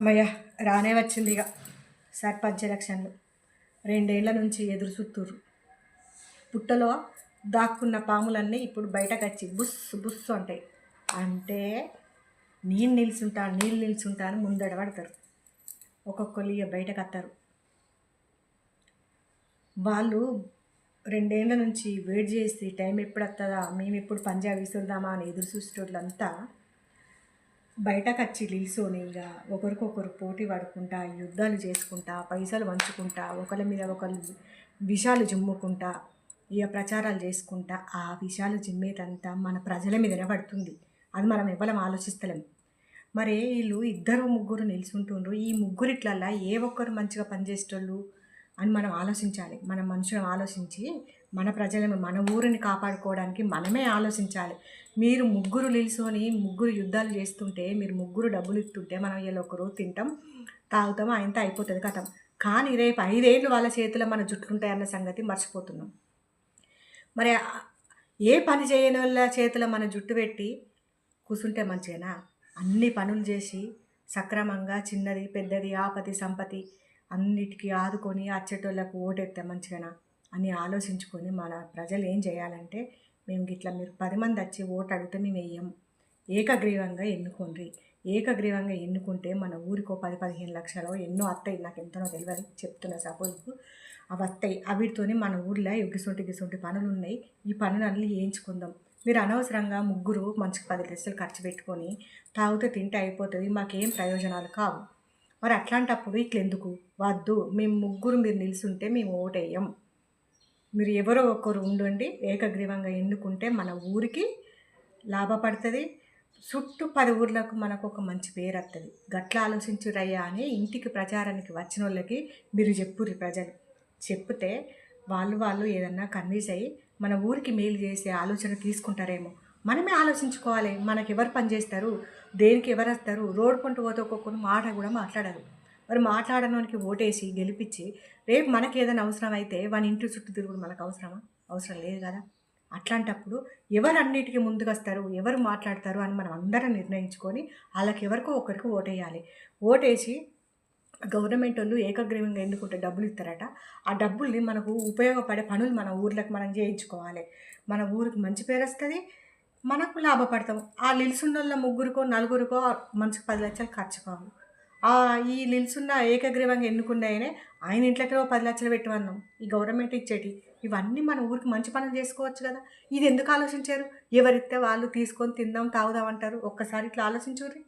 అమ్మయ్య రానే వచ్చింది ఇక. సర్పంచ్ ఎలక్షన్లు. రెండేళ్ళ నుంచి ఎదురు చూస్తుర్రు పుట్టలో దాక్కున్న పాములన్నీ ఇప్పుడు బయటకు వచ్చి బుస్ బుస్ అంటాయి. అంటే నీళ్ళు నిల్చుంటా నీళ్ళు నిల్చుంటా అని ముందడ పడతారు ఒక్కొక్కరు ఇక బయటకు వస్తారు వాళ్ళు రెండేళ్ళ నుంచి వెయిట్ చేసి టైం ఎప్పుడు వస్తుందా మేము ఎప్పుడు పంజాబ్ విసురుదామా? అని ఎదురు చూసేటోళ్ళంతా బయటకు వచ్చి ఒకరికొకరు పోటీ పడుకుంటా యుద్ధాలు చేసుకుంటా పైసలు పంచుకుంటా ఒకరి మీద ఒకరు విషాలు జిమ్ముకుంటా ఇక ప్రచారాలు చేసుకుంటా ఆ విషయాలు జిమ్మేదంతా మన ప్రజల మీదనే పడుతుంది. అది మనం ఎవరం ఆలోచిస్తలేం. మరి వీళ్ళు ఇద్దరు ముగ్గురు నిల్చుంటుండ్రు. ఈ ముగ్గురిట్లల్లా ఏ ఒక్కరు మంచిగా పనిచేసేటోళ్ళు అని మనం ఆలోచించాలి. మన మనుషులను ఆలోచించి మన ప్రజలను మన ఊరిని కాపాడుకోవడానికి మనమే ఆలోచించాలి. మీరు ముగ్గురు నిలుసుకొని ముగ్గురు యుద్ధాలు చేస్తుంటే మీరు ముగ్గురు డబ్బులు ఇస్తుంటే మనం ఇలా ఒకరు తింటాం తాగుతాం ఆయనతో అయిపోతుంది కథం. కానీ రేపు ఐదేళ్ళు వాళ్ళ చేతిలో మన జుట్లుంటాయన్న సంగతి మర్చిపోతున్నాం. మరి ఏ పని చేయని వాళ్ళ చేతిలో మన జుట్టు పెట్టి కూర్చుంటే మంచిగానా? అన్ని పనులు చేసి సక్రమంగా చిన్నది పెద్దది ఆపతి సంపతి అన్నిటికీ ఆదుకొని అచ్చటోళ్ళకు ఓటెత్తే మంచిగానా? అని ఆలోచించుకొని మన ప్రజలు ఏం చేయాలంటే మేము గిట్లా మీరు పది మంది వచ్చి ఓటు అడిగితే మేము వేయం ఏకగ్రీవంగా ఎన్నుకోండి. ఏకగ్రీవంగా ఎన్నుకుంటే మన ఊరికో పది పదిహేను లక్షలు ఎన్నో వస్తాయి నాకు ఎంతనో తెలియదు చెప్తున్నా సపోజ్. అవి వస్తాయి అవిటితోనే మన ఊర్లో గిసొంటి గిసొంటి పనులు ఉన్నాయి. ఈ పనులన్నీ వేయించుకుందాం మీరు అనవసరంగా ముగ్గురు మంచికి పది లక్షలు ఖర్చు పెట్టుకొని తాగితే తింటే అయిపోతుంది. మాకేం ప్రయోజనాలు కావు. మరి అట్లాంటప్పుడు ఇట్లెందుకు? వద్దు. మేము ముగ్గురు మీరు నిలుచుంటే మేము ఓటేయం మీరు ఎవరో ఒకరు ఉండండి ఏకగ్రీవంగా ఎన్నుకుంటే మన ఊరికి లాభపడుతుంది. చుట్టూ పది ఊర్లకు మనకు ఒక మంచి పేరు వస్తుంది గట్ల ఆలోచించురయ్యా అని ఇంటికి ప్రచారానికి వచ్చిన వాళ్ళకి మీరు చెప్పుర్రి ప్రజలు. చెప్తే వాళ్ళు వాళ్ళు ఏదన్నా కన్విన్స్ అయ్యి మన ఊరికి మేలు చేసే ఆలోచన తీసుకుంటారేమో. మనమే ఆలోచించుకోవాలి మనకి ఎవరు పని చేస్తారు దేనికి ఎవరు వస్తారు రోడ్ పంట పోతే ఒక్కొక్కరు మాట కూడా మాట్లాడరు. మరి మాట్లాడడానికి ఓటేసి గెలిపించి రేపు మనకి ఏదైనా అవసరం అయితే వాని ఇంటి చుట్టూ తిరుగుడు మనకు అవసరమా అవసరం లేదు కదా. అట్లాంటప్పుడు ఎవరు అన్నిటికీ ముందుకు వస్తారు ఎవరు మాట్లాడతారు అని మనం అందరం నిర్ణయించుకొని వాళ్ళకి ఎవరికో ఒకరికి ఓటేయాలి. ఓటేసి గవర్నమెంట్ వాళ్ళు ఏకగ్రీవంగా ఎన్నుకుంటే డబ్బులు ఇస్తారట. ఆ డబ్బుల్ని మనకు ఉపయోగపడే పనులు మన ఊర్లకు మనం చేయించుకోవాలి. మన ఊరికి మంచి పేరు వస్తుంది మనకు లాభపడతాం. ఆ నిలుసున్న ముగ్గురికో నలుగురికో మనసుకు పది లక్షలు ఖర్చు కావు. ఈ నిల్సున్న ఏకగ్రీవంగా ఎన్నుకున్నాయనే ఆయన ఇంట్లోకి పది లక్షలు పెట్టమన్నాం. ఈ గవర్నమెంట్ ఇచ్చేటి. ఇవన్నీ మన ఊరికి మంచి పనులు చేసుకోవచ్చు కదా. ఇది ఎందుకు ఆలోచించారు? ఎవరిస్తే వాళ్ళు తీసుకొని తిందాం తాగుదాం అంటారు. ఒక్కసారి ఇట్లా ఆలోచించుర్రీ.